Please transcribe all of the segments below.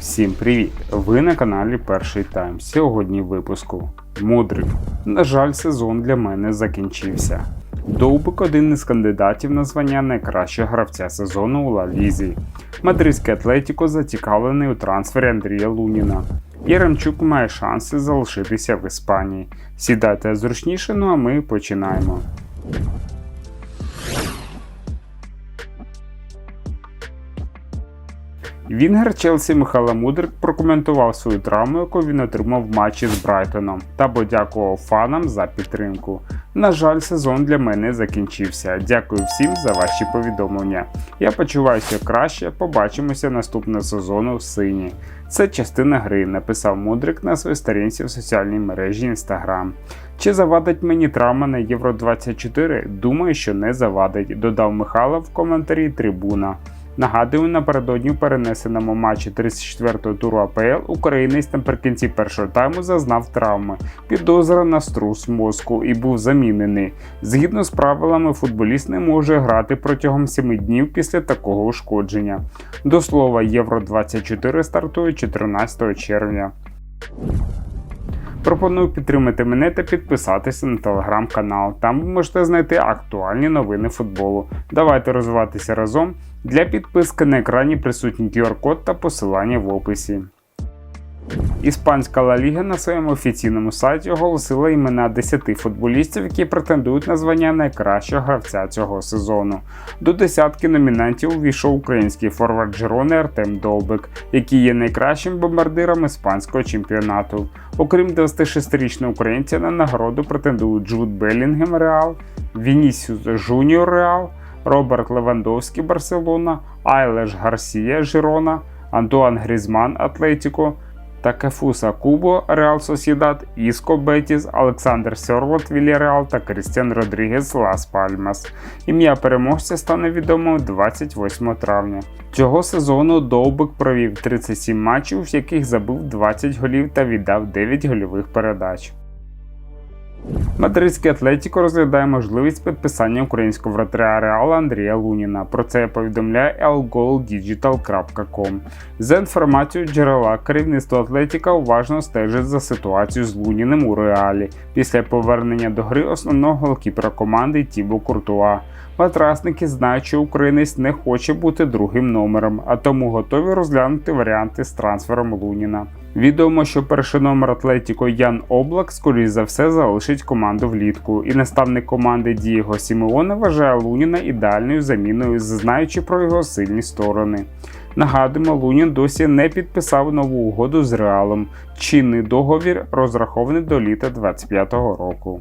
Всім привіт! Ви на каналі Перший Тайм. Сьогодні в випуску. Мудрик. На жаль, сезон для мене закінчився. Довбик один із кандидатів на звання найкращого гравця сезону у Ла Лізі. Мадридський Атлетіко зацікавлений у трансфері Андрія Луніна. Яремчук має шанси залишитися в Іспанії. Сідайте зручніше, ну а ми починаємо. Вінгер Челсі Михайло Мудрик прокоментував свою травму, яку він отримав в матчі з Брайтоном, та подякував фанам за підтримку. На жаль, сезон для мене закінчився. Дякую всім за ваші повідомлення. Я почуваюся краще. Побачимося наступного сезону в сині. Це частина гри, написав Мудрик на своїй сторінці в соціальній мережі Instagram. Чи завадить мені травма на Євро 24? Думаю, що не завадить, додав Михайло в коментарі трибуна. Нагадую, напередодні в перенесеному матчі 34-го туру АПЛ українець наприкінці першого тайму зазнав травми, підозра на струс мозку і був замінений. Згідно з правилами, футболіст не може грати протягом 7 днів після такого ушкодження. До слова, Євро 24 стартує 14 червня. Пропоную підтримати мене та підписатися на телеграм-канал. Там ви можете знайти актуальні новини футболу. Давайте розвиватися разом. Для підписки на екрані присутній QR-код та посилання в описі. Іспанська Ла Ліга на своєму офіційному сайті оголосила імена 10 футболістів, які претендують на звання найкращого гравця цього сезону. До десятки номінантів увійшов український форвард Джерони Артем Довбик, який є найкращим бомбардиром іспанського чемпіонату. Окрім 26-річного українця, на нагороду претендують Джуд Белінгем Реал, Вінісіус Жуніор Реал, Роберт Левандовський Барселона, Айлеш Гарсія Жирона, Антуан Грізман Атлетіко. Такефуса Кубо Реал Сосідат, Іско Бетіс, Олександр Сьорлот Вільяреал та Крістіан Родрігес Лас Пальмас. Ім'я переможця стане відомо 28 травня. Цього сезону Довбик провів 37 матчів, в яких забив 20 голів та віддав 9 гольових передач. Мадридський Атлетіко розглядає можливість підписання українського вратаря Реала Андрія Луніна. Про це повідомляє lgoaldigital.com. За інформацією джерела, керівництво Атлетіка уважно стежить за ситуацією з Луніним у Реалі після повернення до гри основного голкіпера команди Тібо Куртуа. Матрасники знають, що українець не хоче бути другим номером, а тому готові розглянути варіанти з трансфером Луніна. Відомо, що перший номер Атлетіко Ян Облак, скоріш за все, залишить команду влітку, і наставник команди Дієго Сімеона вважає Луніна ідеальною заміною, знаючи про його сильні сторони. Нагадуємо, Лунін досі не підписав нову угоду з Реалом. Чинний договір розрахований до літа 2025 року.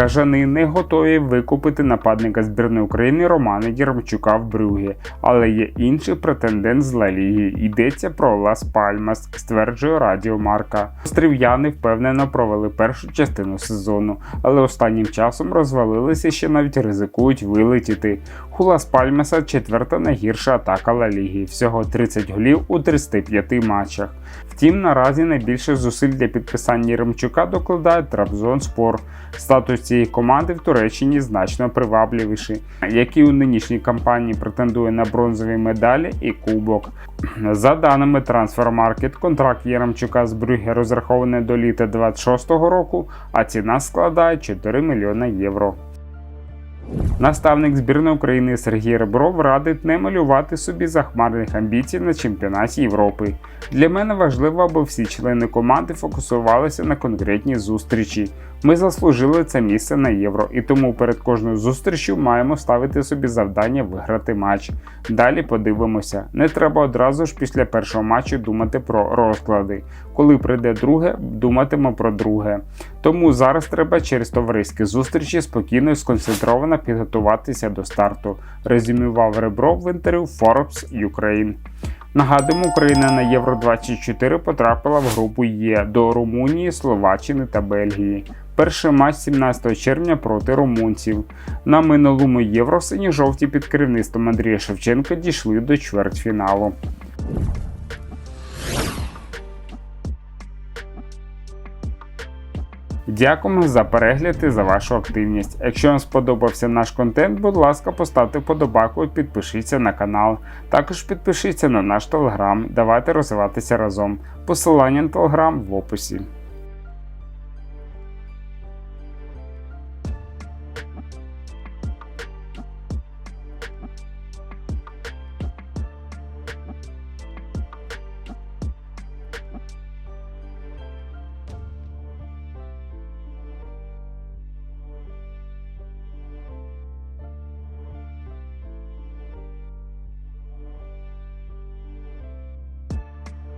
Кажани не готові викупити нападника збірної України Романа Єрмчука в Брюгі, але є інший претендент з Ла Ліги. Йдеться про Лас Пальмас, стверджує Радіо Марка. Острів'яни впевнено провели першу частину сезону, але останнім часом розвалилися ще навіть ризикують вилетіти. У Лас Пальмаса четверта найгірша атака Ла Ліги, всього 30 голів у 35 матчах. Втім, наразі найбільше зусиль для підписання Єремчука докладає Трабзонспор. Статус цієї команди в Туреччині значно привабливіший, який у нинішній кампанії претендує на бронзові медалі і кубок. За даними Transfermarkt, контракт Єремчука з Брюге розрахований до літа 26-го року, а ціна складає 4 мільйони євро. Наставник збірної України Сергій Ребров радить не малювати собі захмарних амбіцій на чемпіонаті Європи. Для мене важливо, аби всі члени команди фокусувалися на конкретній зустрічі. Ми заслужили це місце на євро, і тому перед кожною зустрічю маємо ставити собі завдання виграти матч. Далі подивимося. Не треба одразу ж після першого матчу думати про розклади. Коли прийде друге, думатимо про друге. Тому зараз треба через товариські зустрічі спокійно і сконцентровано підготуватися до старту. Резюмував Ребров в інтерв'ю Forbes Ukraine. Нагадуємо, Україна на Євро 24 потрапила в групу Є до Румунії, Словаччини та Бельгії. Перший матч 17 червня проти румунців. На минулому євро сині жовті під керівництвом Андрія Шевченка дійшли до чвертьфіналу. Дякуємо за перегляд і за вашу активність. Якщо вам сподобався наш контент, будь ласка, поставте вподобайку і підпишіться на канал. Також підпишіться на наш телеграм. Давайте розвиватися разом. Посилання на телеграм в описі.